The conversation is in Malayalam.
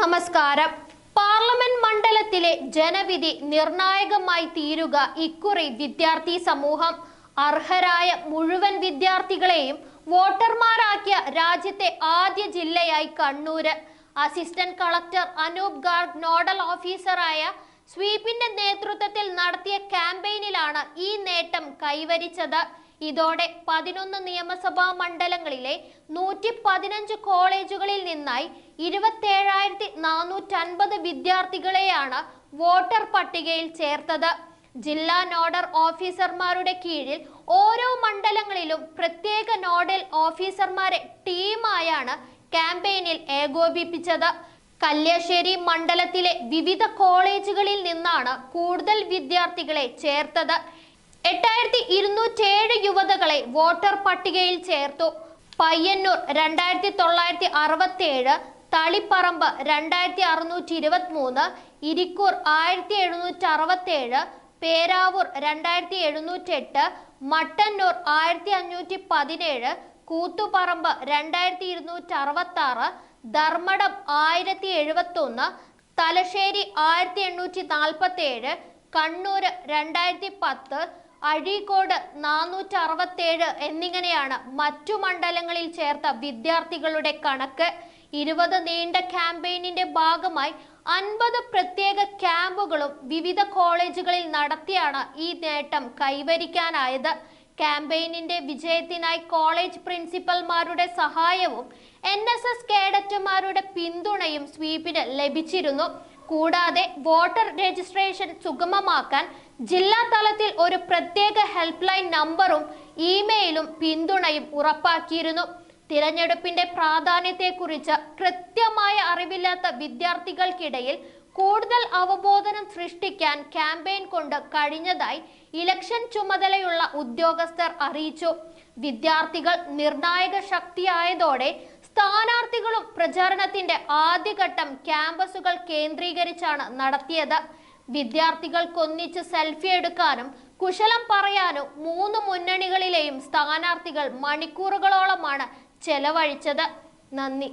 നമസ്കാരം. പാർലമെന്റ് മണ്ഡലത്തിലെ ജനവിധി നിർണായകമായി തീരുക ഇക്കുറി വിദ്യാർത്ഥി സമൂഹം. അർഹരായ മുഴുവൻ വിദ്യാർത്ഥികളെയും വോട്ടർമാരാക്കിയ രാജ്യത്തെ ആദ്യ ജില്ലയായി Kannur. Assistant collector Anoop Garg nodal ഓഫീസറായ സ്വീപിന്റെ നേതൃത്വത്തിൽ നടത്തിയ ക്യാമ്പയിനിലാണ് ഈ നേട്ടം കൈവരിച്ചത്. ഇതോടെ പതിനൊന്ന് നിയമസഭാ മണ്ഡലങ്ങളിലെ നൂറ്റി പതിനഞ്ച് കോളേജുകളിൽ നിന്നായി ഇരുപത്തേഴായിരത്തി നാനൂറ്റൻപത് വിദ്യാർത്ഥികളെയാണ് വോട്ടർ പട്ടികയിൽ ചേർത്തത്. ജില്ലാ നോഡൽ ഓഫീസർമാരുടെ കീഴിൽ ഓരോ മണ്ഡലങ്ങളിലും പ്രത്യേക നോഡൽ ഓഫീസർമാരെ ടീമായാണ് ക്യാമ്പയിനിൽ ഏകോപിപ്പിച്ചത്. കല്യാശ്ശേരി മണ്ഡലത്തിലെ വിവിധ കോളേജുകളിൽ നിന്നാണ് കൂടുതൽ വിദ്യാർത്ഥികളെ ചേർത്തത്. എട്ടായിരത്തി ഇരുന്നൂറ്റേഴ് യുവതകളെ വോട്ടർ പട്ടികയിൽ ചേർത്തു. പയ്യന്നൂർ രണ്ടായിരത്തി തൊള്ളായിരത്തി അറുപത്തി ഏഴ് തളിപ്പറമ്പ് രണ്ടായിരത്തി അറുന്നൂറ്റി ഇരുപത്തി മൂന്ന് ഇരിക്കൂർ ആയിരത്തി എഴുന്നൂറ്റി അറുപത്തി ഏഴ് പേരാവൂർ രണ്ടായിരത്തി എഴുന്നൂറ്റി എട്ട് മട്ടന്നൂർ ആയിരത്തി അഞ്ഞൂറ്റി പതിനേഴ് കൂത്തുപറമ്പ് രണ്ടായിരത്തി ഇരുന്നൂറ്റി അറുപത്തി ആറ് ധർമ്മടം ആയിരത്തി എഴുപത്തി ഒന്ന് തലശ്ശേരി ആയിരത്തി എണ്ണൂറ്റി നാൽപ്പത്തി ഏഴ് കണ്ണൂർ രണ്ടായിരത്തി പത്ത് അഴീക്കോട് നാനൂറ്റി അറുപത്തേഴ് എന്നിങ്ങനെയാണ് മറ്റു മണ്ഡലങ്ങളിൽ ചേർത്ത വിദ്യാർത്ഥികളുടെ കണക്ക്. ഇരുപത് നീണ്ട ക്യാമ്പയിനിന്റെ ഭാഗമായി അൻപത് പ്രത്യേക ക്യാമ്പുകളും വിവിധ കോളേജുകളിൽ നടത്തിയാണ് ഈ നേട്ടം കൈവരിക്കാനായത്. ക്യാമ്പയിനിന്റെ വിജയത്തിനായി കോളേജ് പ്രിൻസിപ്പൽമാരുടെ സഹായവും എൻ എസ് എസ് കേഡറ്റുമാരുടെ പിന്തുണയും സ്വീപിന് ലഭിച്ചിരുന്നു. കൂടാതെ വോട്ടർ രജിസ്ട്രേഷൻ സുഗമമാക്കാൻ ജില്ലാ തലത്തിൽ ഒരു പ്രത്യേക ഹെൽപ്പ് ലൈൻ നമ്പറും ഇമെയിലും പിന്തുണയും ഉറപ്പാക്കിയിരുന്നു. തിരഞ്ഞെടുപ്പിന്റെ പ്രാധാന്യത്തെക്കുറിച്ച് കൃത്യമായ അറിവില്ലാത്ത വിദ്യാർത്ഥികൾക്കിടയിൽ കൂടുതൽ അവബോധനം സൃഷ്ടിക്കാൻ ക്യാമ്പയിൻ കൊണ്ട് കഴിഞ്ഞതായി ഇലക്ഷൻ ചുമതലയുള്ള ഉദ്യോഗസ്ഥർ അറിയിച്ചു. വിദ്യാർത്ഥികൾ നിർണായക ശക്തിയായതോടെ സ്ഥാനാർത്ഥികളും പ്രചാരണത്തിന്റെ ആദ്യഘട്ടം ക്യാമ്പസുകൾ കേന്ദ്രീകരിച്ചാണ് നടത്തിയത്. വിദ്യാർത്ഥികൾക്കൊന്നിച്ച് സെൽഫി എടുക്കാനും കുശലം പറയാനും മൂന്ന് മുന്നണികളിലെയും സ്ഥാനാർത്ഥികൾ മണിക്കൂറുകളോളമാണ് ചെലവഴിച്ചത്. നന്ദി.